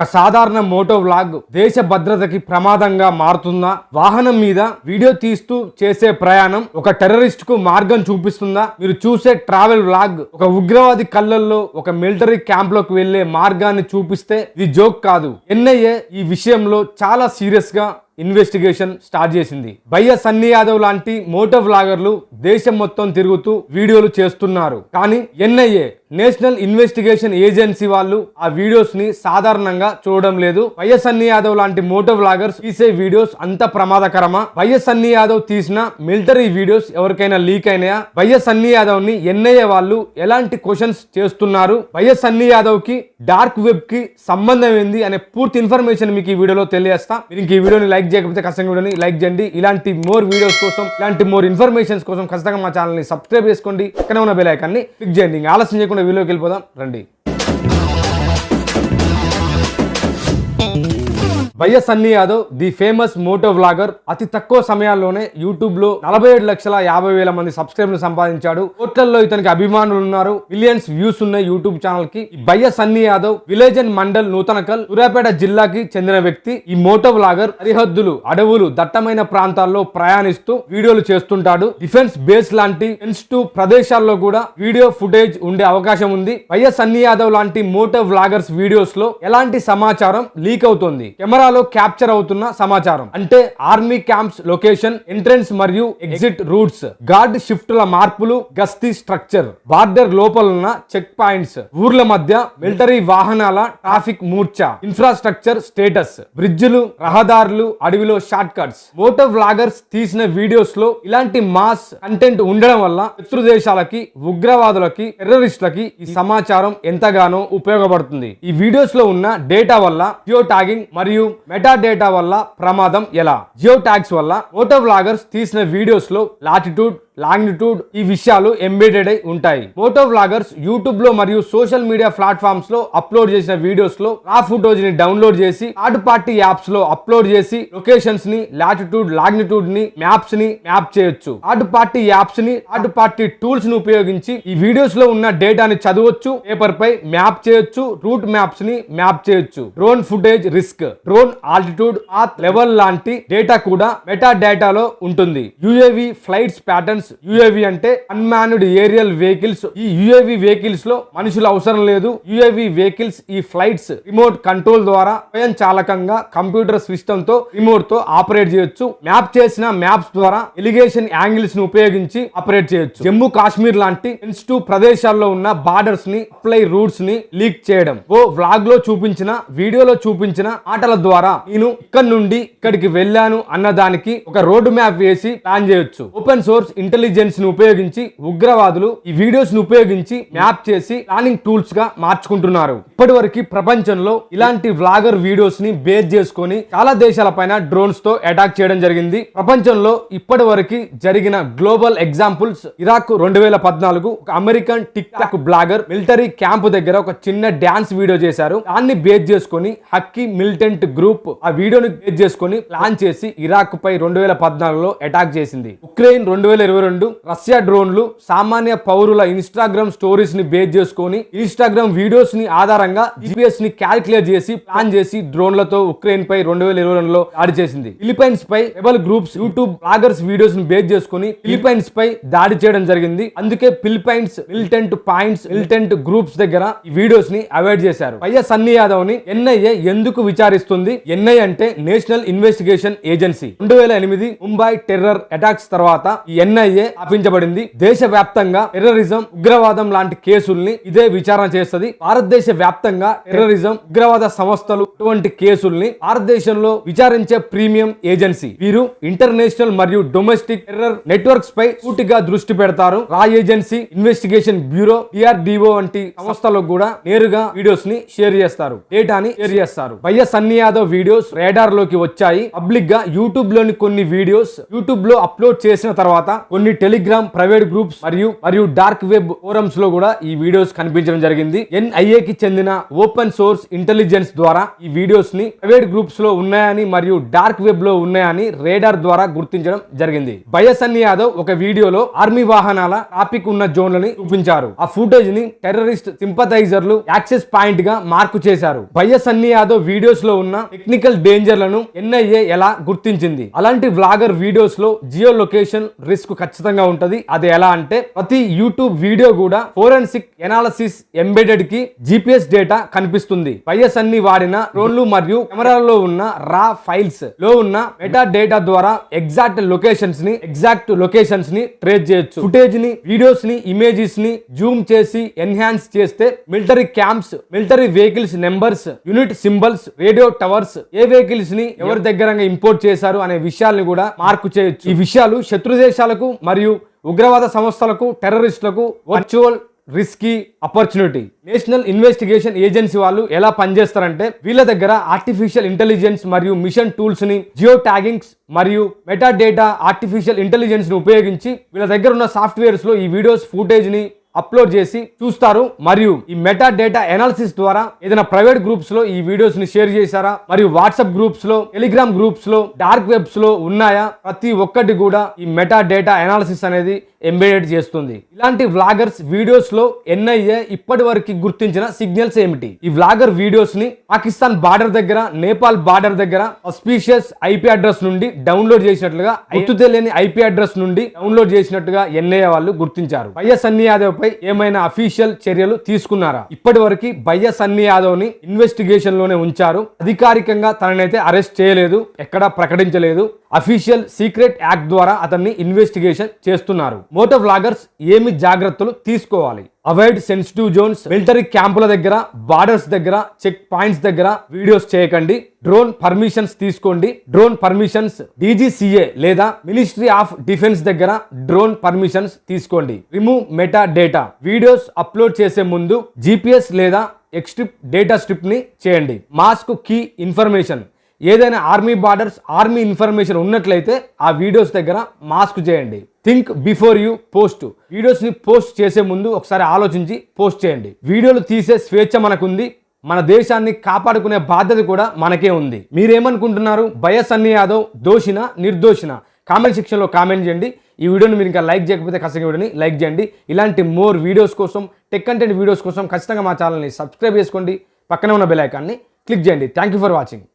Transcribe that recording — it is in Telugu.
ఒక సాధారణ మోటో వ్లాగ్ దేశ భద్రతకి ప్రమాదంగా మారుతుందా వాహనం మీద వీడియో తీస్తూ చేసే ప్రయాణం ఒక టెర్రరిస్ట్కు మార్గం చూపిస్తుందా? మీరు చూసే ట్రావెల్ వ్లాగ్ ఒక ఉగ్రవాది కళ్ళల్లో ఒక మిలిటరీ క్యాంప్లోకి వెళ్ళే మార్గాన్ని చూపిస్తే ఇది జోక్ కాదు. ఎన్ఐఏ ఈ విషయంలో చాలా సీరియస్గా ఇన్వెస్టిగేషన్ స్టార్ట్ చేసింది. భయ్య సన్నీ యాదవ్ లాంటి మోటో వ్లాగర్లు దేశం మొత్తం తిరుగుతూ వీడియోలు చేస్తున్నారు. కానీ ఎన్ఐఏ నేషనల్ ఇన్వెస్టిగేషన్ ఏజెన్సీ వాళ్ళు ఆ వీడియోస్ని సాధారణంగా చూడడం లేదు. వైఎస్ సన్నీ యాదవ్ లాంటి మోటో వ్లాగర్స్ తీసే వీడియోస్ అంత ప్రమాదకరమా? వైఎస్ సన్నీ యాదవ్ తీసిన మిలిటరీ వీడియోస్ ఎవరికైనా లీక్ అయినాయా? వైఎస్ సన్నీ యాదవ్ని ఎన్ఐఏ వాళ్ళు ఎలాంటి క్వశ్చన్స్ చేస్తున్నారు? వైఎస్ సన్నీ యాదవ్కి డార్క్ వెబ్కి సంబంధం ఏంది? అనే పూర్తి ఇన్ఫర్మేషన్ మీకు ఈ వీడియోలో తెలియజేస్తా. మీరు ఇంక ఈ వీడియోని లైక్ చేయకపోతే ఖచ్చితంగా వీడియోని లైక్ చేయండి. ఇలాంటి మోర్ వీడియోస్ కోసం ఇలాంటి మోర్ ఇన్ఫర్మేషన్స్ కోసం ఖచ్చితంగా మా ఛానల్ని సబ్స్క్రైబ్ చేసుకోండి. ఇక్కడ ఉన్న బెల్ ఐకాన్ని క్లిక్ చేయండి. ఇంకా ఆలస్యం చేయకుండా వీడియోకి వెళ్ళిపోదాం. రండి. Y S Sunny Yadav the famous moto vlogger. అతి తక్కువ సమయాల్లోనే యూట్యూబ్లో నలభై ఏడు లక్షల యాభై వేల మంది సబ్స్క్రైబర్లు సంపాదించాడు. కోట్లల్లో ఇతనికి అభిమానులు ఉన్నారు. మిలియన్స్ వ్యూస్ ఉన్నాయి యూట్యూబ్ ఛానల్కి ఈ సన్నీ యాదవ్ విలేజ్ అండ్ మండల్ నూతనకల్ సూర్యాపేట జిల్లాకి చెందిన వ్యక్తి. ఈ మోటో వ్లాగర్ సరిహద్దులు అడవులు దట్టమైన ప్రాంతాల్లో ప్రయాణిస్తూ వీడియోలు చేస్తుంటాడు. డిఫెన్స్ బేస్ లాంటి టు ప్రదేశాల్లో కూడా వీడియో ఫుటేజ్ ఉండే అవకాశం ఉంది. వైఎస్ సన్నీ యాదవ్ లాంటి మోటో వ్లాగర్స్ వీడియోస్లో ఎలాంటి సమాచారం లీక్ అవుతుంది? కెమెరా కెమెరాలో క్యాప్చర్ అవుతున్న సమాచారం. అంటే ఆర్మీ క్యాంప్స్ లొకేషన్ ఎంట్రన్స్ మరియు ఎగ్జిట్ రూట్స్ గార్డ్ షిఫ్ట్ల మార్పులు గస్తీ స్ట్రక్చర్ బార్డర్ లోపలున్న చెక్ పాయింట్స్ ఊర్ల మధ్య మిలిటరీ వాహనాల ట్రాఫిక్ మూర్ఛ ఇన్ఫ్రాస్ట్రక్చర్ స్టేటస్ బ్రిడ్జిలు రహదారులు అడవిలో షార్ట్ కట్స్. మోటో వ్లాగర్స్ తీసిన వీడియోస్లో ఇలాంటి మాస్ కంటెంట్ ఉండడం వల్ల శత్రు దేశాలకి ఉగ్రవాదులకి టెర్రరిస్టులకి ఈ సమాచారం ఎంతగానో ఉపయోగపడుతుంది. ఈ వీడియోస్లో ఉన్న డేటా వల్ల జియో ట్యాగింగ్ మరియు మెటా డేటా వల్ల ప్రమాదం ఎలా? జియో ట్యాగ్స్ వల్ల ఫోటో బ్లాగర్స్ తీసిన వీడియోస్లో లాటిట్యూడ్ లాంగిట్యూడ్ ఈ విషయాలు ఎంబెడెడ్ అయి ఉంటాయి. ఫోటో బ్లాగర్స్ యూట్యూబ్లో మరియు సోషల్ మీడియా ప్లాట్ఫామ్స్లో అప్లోడ్ చేసిన వీడియోస్లో ఆ ఫుటేజ్ని డౌన్లోడ్ చేసి థర్డ్ పార్టీ యాప్స్లో అప్లోడ్ చేసి లొకేషన్స్ని లాటిట్యూడ్ లాంగిట్యూడ్ని మ్యాప్స్ని మ్యాప్ చేయొచ్చు. థర్డ్ పార్టీ యాప్స్ని థర్డ్ పార్టీ టూల్స్ని ఉపయోగించి ఈ వీడియోస్లో ఉన్న డేటాని చదవచ్చు పేపర్ పై మ్యాప్ చేయొచ్చు రూట్ మ్యాప్స్ని మ్యాప్ చేయొచ్చు. Drone footage risk drone altitude ఆ లెవెల్ లాంటి డేటా కూడా మెటా డేటాలో ఉంటుంది. యుఏవి ఫ్లైట్స్ ప్యాటర్న్స్ యుఏవి అంటే అన్మాన్డ్ ఏరియల్ వెహికల్స్. ఈ యుఏవి వెహికల్స్లో మనుషుల అవసరం లేదు. యుఏవి వెహికల్స్ ఈ ఫ్లైట్స్ రిమోట్ కంట్రోల్ ద్వారా స్వయం చాలకంగా కంప్యూటర్ సిస్టమ్తో రిమోట్తో ఆపరేట్ చేయొచ్చు. మ్యాప్ చేసిన మ్యాప్స్ ద్వారా ఎలిగేషన్ యాంగిల్స్ని ఉపయోగించి ఆపరేట్ చేయొచ్చు. జమ్మూ కాశ్మీర్ లాంటి సెన్సిటివ్ ప్రదేశాల్లో ఉన్న బార్డర్స్ని అప్లై రూట్స్ని లీక్ చేయడం. ఓ వ్లాగ్లో చూపించిన వీడియోలో చూపించిన ఆటల ద్వారా నేను ఇక్కడ నుండి ఇక్కడికి వెళ్ళాను అన్న దానికి ఒక రోడ్ మ్యాప్ వేసి ప్లాన్ చేయొచ్చు. ఓపెన్ సోర్స్ ఇంటర్ ఇంటెలిజెన్స్ని ఉపయోగించి ఉగ్రవాదులు ఈ వీడియోస్ను ఉపయోగించి మ్యాప్ చేసి ప్లానింగ్ టూల్స్గా మార్చుకుంటున్నారు. ఇప్పటి వరకు ప్రపంచంలో ఇలాంటి వ్లాగర్ వీడియోస్ని బేస్ చేసుకొని చాలా దేశాల పైన డ్రోన్స్తో అటాక్ చేయడం జరిగింది. ప్రపంచంలో ఇప్పటి వరకు జరిగిన గ్లోబల్ ఎగ్జాంపుల్స్ ఇరాక్ రెండు వేల పద్నాలుగు ఒక American TikTok blogger military camp దగ్గర ఒక చిన్న డాన్స్ వీడియో చేశారు. దాన్ని బేస్ చేసుకొని హక్కీ మిలిటెంట్ గ్రూప్ ఆ వీడియోని బేస్ చేసుకొని ప్లాన్ చేసి ఇరాక్ పై రెండు వేల పద్నాలుగులో అటాక్ చేసింది. ఉక్రెయిన్ రెండు వేల ఇరవై రెండు రష్యా డ్రోన్లు సామాన్య పౌరుల ఇన్స్టాగ్రామ్ స్టోరీస్ని బేస్ చేసుకొని ఇన్స్టాగ్రామ్ వీడియోస్ని ఆధారంగా జిపిఎస్ని క్యాలిక్యులేట్ చేసి ప్లాన్ చేసి డ్రోన్లతో ఉక్రెయిన్ పై రెండు వేల ఇరవై రెండులో దాడి చేసింది. ఫిలిపైన్స్ పై రెబల్ గ్రూప్స్ యూట్యూబ్ బ్లాగర్స్ వీడియోస్ని బేస్ చేసుకొని ఫిలిపైన్స్ పై దాడి చేయడం జరిగింది. అందుకే Philippines militant points militant groups దగ్గర ఈ వీడియోస్ని అవాయిడ్ చేశారు. పయ్య సన్నీ యాదవ్ని ఎన్ఐఏ ఎందుకు విచారిస్తుంది? ఎన్ఐ అంటే నేషనల్ ఇన్వెస్టిగేషన్ ఏజెన్సీ. రెండు వేల ఎనిమిది ముంబై టెర్రర్ అటాక్స్ తర్వాత ఈ ఎన్ఐఏ స్థాపించబడింది దేశ వ్యాప్తంగా టెర్రరిజం ఉగ్రవాదం లాంటి కేసుల్ని ఇదే విచారణ చేస్తుంది. భారతదేశ వ్యాప్తంగా టెర్రరిజం ఉగ్రవాద సంస్థలు ఇటువంటి కేసుల్ని భారతదేశంలో విచారించే ప్రీమియం ఏజెన్సీ. వీరు ఇంటర్నేషనల్ మరియు డొమెస్టిక్ టెర్రర్ నెట్వర్క్స్ పై పూర్తిగా దృష్టి పెడతారు. రా ఏజెన్సీ ఇన్వెస్టిగేషన్ బ్యూరో డిఆర్డిఓ వంటి సంస్థలకు కూడా నేరుగా వీడియోస్ని షేర్ చేస్తారు. డేటాని షేర్ చేస్తారు. భయ్య సన్ని యాదవ్ వీడియోస్ రేడార్లోకి వచ్చాయి. పబ్లిక్గా యూట్యూబ్లోని కొన్ని వీడియోస్ యూట్యూబ్లో అప్లోడ్ చేసిన తర్వాత కొన్ని టెలిగ్రామ్ ప్రైవేట్ గ్రూప్స్ మరియు మరియు డార్క్ వెబ్ ఫోరమ్స్లో కూడా ఈ వీడియోస్ కనిపించడం జరిగింది. ఎన్ఐఏ కి చెందిన ఓపెన్ సోర్స్ ఇంటెలిజెన్స్ ద్వారా ఈ వీడియోస్ని ప్రైవేట్ గ్రూప్స్లో ఉన్నాయని మరియు డార్క్ వెబ్లో ఉన్నాయని రేడార్ ద్వారా గుర్తించడం జరిగింది. బయసన్ని యాదవ్ ఒక వీడియోలో ఆర్మీ వాహనాల ట్రాఫిక్ ఉన్న జోన్లని చూపించారు. ఆ ఫుటేజ్ని టెర్రరిస్ట్ సింపథైజర్లు యాక్సెస్ పాయింట్గా మార్కు చేశారు. బయసన్ని యాదవ్ వీడియోస్లో ఉన్న టెక్నికల్ డేంజర్లను ఎన్ఐఏ ఎలా గుర్తించింది? అలాంటి వ్లాగర్ వీడియోస్లో జియో లొకేషన్ రిస్క్ ఖచ్చితంగా ఉంటది. అది ఎలా అంటే ప్రతి యూట్యూబ్ వీడియో కూడా ఫోరెన్సిక్ ఎనాలసిస్ ఎంబెడెడ్కి జిపిఎస్ డేటా కనిపిస్తుంది. పైఎస్ అన్ని వాడిన డ్రోన్లు మరియు కెమెరాల్లో ఉన్న రా ఫైల్స్లో ఉన్న మెటా డేటా ద్వారా ఎగ్జాక్ట్ లొకేషన్స్ని ఎగ్జాక్ట్ లొకేషన్స్ని ట్రేస్ చేయొచ్చు. ఫుటేజ్ని వీడియోస్ని ఇమేజెస్ని జూమ్ చేసి ఎన్హాన్స్ చేస్తే military camps military vehicles numbers unit symbols radio towers ఏ వెహికల్స్ని ఎవరి దగ్గర ఇంపోర్ట్ చేశారు అనే విషయాల్ని కూడా మార్కు చేయొచ్చు. ఈ విషయాలు శత్రు దేశాలకు మరియు ఉగ్రవాద సంస్థలకు టెర్రరిస్టులకు virtual risky opportunity. National investigation agency వాళ్ళు ఎలా పనిచేస్తారంటే వీళ్ళ దగ్గర ఆర్టిఫిషియల్ ఇంటెలిజెన్స్ మరియు మిషన్ టూల్స్ని జియో ట్యాగింగ్స్ మరియు మెటా డేటా ఆర్టిఫిషియల్ ఇంటెలిజెన్స్ని ఉపయోగించి వీళ్ళ దగ్గర ఉన్న సాఫ్ట్వేర్స్లో ఈ వీడియోస్ ఫుటేజ్ని అప్లోడ్ చేసి చూస్తారు. మరియు ఈ మెటా డేటా ఎనాలిసిస్ ద్వారా ఏదైనా ప్రైవేట్ గ్రూప్స్లో ఈ వీడియోస్ని షేర్ చేశారా? మరియు వాట్సాప్ గ్రూప్స్లో టెలిగ్రామ్ గ్రూప్స్లో డార్క్ వెబ్స్లో ఉన్నాయా? ప్రతి ఒక్కటి కూడా ఈ మెటా డేటా ఎనాలిసిస్ అనేది ఎంబెడెడ్ చేస్తుంది. ఇలాంటి వ్లాగర్స్ వీడియోస్లో ఎన్ఐఏ ఇప్పటి వరకు గుర్తించిన సిగ్నల్స్ ఏమిటి? ఈ వ్లాగర్ వీడియోస్ని పాకిస్తాన్ బార్డర్ దగ్గర నేపాల్ బార్డర్ దగ్గర సస్పీషియస్ ఐపీ అడ్రస్ నుండి డౌన్లోడ్ చేసినట్లుగా గుర్తు తెలియని ఐపీ అడ్రస్ నుండి డౌన్లోడ్ చేసినట్టుగా ఎన్ఐఏ వాళ్ళు గుర్తించారు. బయ్య సన్నీ యాదవ్ పై ఏమైనా అఫీషియల్ చర్యలు తీసుకున్నారా? ఇప్పటి వరకు బయ్య సన్నీ యాదవ్ని ఇన్వెస్టిగేషన్లోనే ఉంచారు. అధికారికంగా తననైతే అరెస్ట్ చేయలేదు ఎక్కడా ప్రకటించలేదు. అఫీషియల్ సీక్రెట్ యాక్ట్ ద్వారా అతన్ని ఇన్వెస్టిగేషన్ చేస్తున్నారు. మోటో వ్లాగర్స్ ఏమి జాగ్రత్తలు తీసుకోవాలి? అవాయిడ్ సెన్సిటివ్ జోన్స్ మిలిటరీ క్యాంపుల దగ్గర బార్డర్స్ దగ్గర చెక్ పాయింట్స్ దగ్గర వీడియోస్ చేయకండి. డ్రోన్ పర్మిషన్స్ తీసుకోండి. డ్రోన్ పర్మిషన్స్ డీజీసీఏ లేదా మినిస్ట్రీ ఆఫ్ డిఫెన్స్ దగ్గర డ్రోన్ పర్మిషన్స్ తీసుకోండి. Remove meta data videos upload చేసే ముందు జీపీఎస్ లేదా ఎక్స్ట్రిప్ డేటా స్ట్రిప్ని చేయండి. Mask key information. ఏదైనా ఆర్మీ బార్డర్స్ ఆర్మీ ఇన్ఫర్మేషన్ ఉన్నట్లయితే ఆ వీడియోస్ దగ్గర మాస్క్ చేయండి. థింక్ బిఫోర్ యూ పోస్ట్ వీడియోస్ని పోస్ట్ చేసే ముందు ఒకసారి ఆలోచించి పోస్ట్ చేయండి. వీడియోలు తీసే స్వేచ్ఛ మనకుంది. మన దేశాన్ని కాపాడుకునే బాధ్యత కూడా మనకే ఉంది. మీరేమనుకుంటున్నారు? బయసన్ని యాదవ్ దోషిన నిర్దోషిన? కామెంట్ సెక్షన్లో కామెంట్ చేయండి. ఈ వీడియోని మీరు ఇంకా లైక్ చేయకపోతే ఖచ్చితంగా వీడియోని లైక్ చేయండి. ఇలాంటి మోర్ వీడియోస్ కోసం టెక్ కంటెంట్ వీడియోస్ కోసం ఖచ్చితంగా మా ఛానల్ని సబ్స్క్రైబ్ చేసుకోండి. పక్కనే ఉన్న బెల్ ఐకాన్ని క్లిక్ చేయండి. Thank you for watching